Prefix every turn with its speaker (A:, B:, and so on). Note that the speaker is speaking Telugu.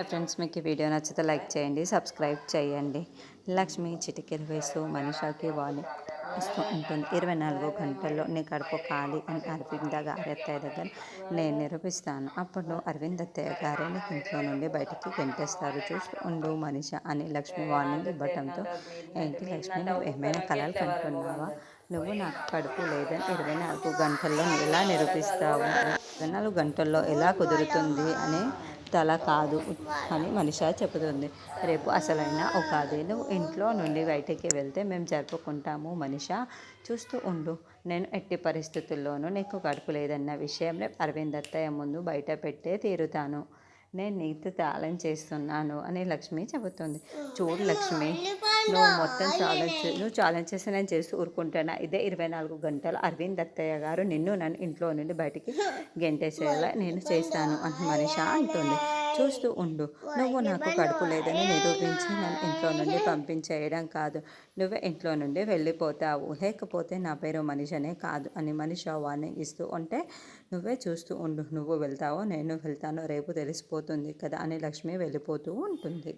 A: ఫ్రెండ్స్ మీకు ఈ వీడియో నచ్చితే లైక్ చేయండి సబ్స్క్రైబ్ చేయండి. లక్ష్మి చిటికెలు వేసు మనిషాకి వార్నింగ్ ఇస్తూ ఉంటుంది. ఇరవై నాలుగు గంటల్లో నీ కడుపు ఖాళీ అని అరవింద గారి అత్తయ్య దగ్గర నేను నిరూపిస్తాను. అప్పుడు అరవింద్ అత్తయ్య గారే నీకు ఇంట్లో నుండి బయటికి గెంటేస్తారు. చూస్తూ ఉండు మనిష అని లక్ష్మి వార్నింగ్ ఇవ్వటంతో ఏంటి లక్ష్మి నువ్వు ఏమైనా కళలు కంటున్నావా నువ్వు నాకు కడుపు లేదని ఇరవై నాలుగు గంటల్లో ఎలా నిరూపిస్తావు? ఇరవై నాలుగు గంటల్లో ఎలా కుదురుతుంది? అని తల కాదు అని మనిష చెబుతుంది. రేపు అసలైన ఉగాది ఇంట్లో నుండి బయటికి వెళ్తే మేము జరుపుకుంటాము మనిష. చూస్తూ ఉండు నేను ఎట్టి పరిస్థితుల్లోనూ నీకు గడుపు లేదన్న విషయం రేపు అరవింద్ అత్తయ్య ముందు బయట పెట్టే తీరుతాను. నేను నీతో తాళం చేస్తున్నాను అని లక్ష్మి చెబుతుంది. చూడు లక్ష్మి నువ్వు మొత్తం ఛాలెంజ్ నువ్వు ఛాలెంజ్ చేసి నేను చేస్తూ ఊరుకుంటానా? ఇదే ఇరవై నాలుగు గంటలు అరవింద్ అత్తయ్య గారు నిన్ను నన్ను ఇంట్లో నుండి బయటికి గెంటేసేలా నేను చేస్తాను అని మనిష అంటుంది. చూస్తూ ఉండు. నువ్వు నాకు కడుపు లేదని నిరూపించి నన్ను ఇంట్లో నుండి పంపించేయడం కాదు. నువ్వే ఇంట్లో నుండి వెళ్ళిపోతావు. లేకపోతే నా పేరు మనిషనే కాదు అని మనిష వార్నింగ్ ఇస్తూ ఉంటే నువ్వే చూస్తూ ఉండు. నువ్వు వెళ్తావో నేను వెళ్తానో రేపు తెలిసిపోతుంది కదా అని లక్ష్మి వెళ్ళిపోతూ ఉంటుంది.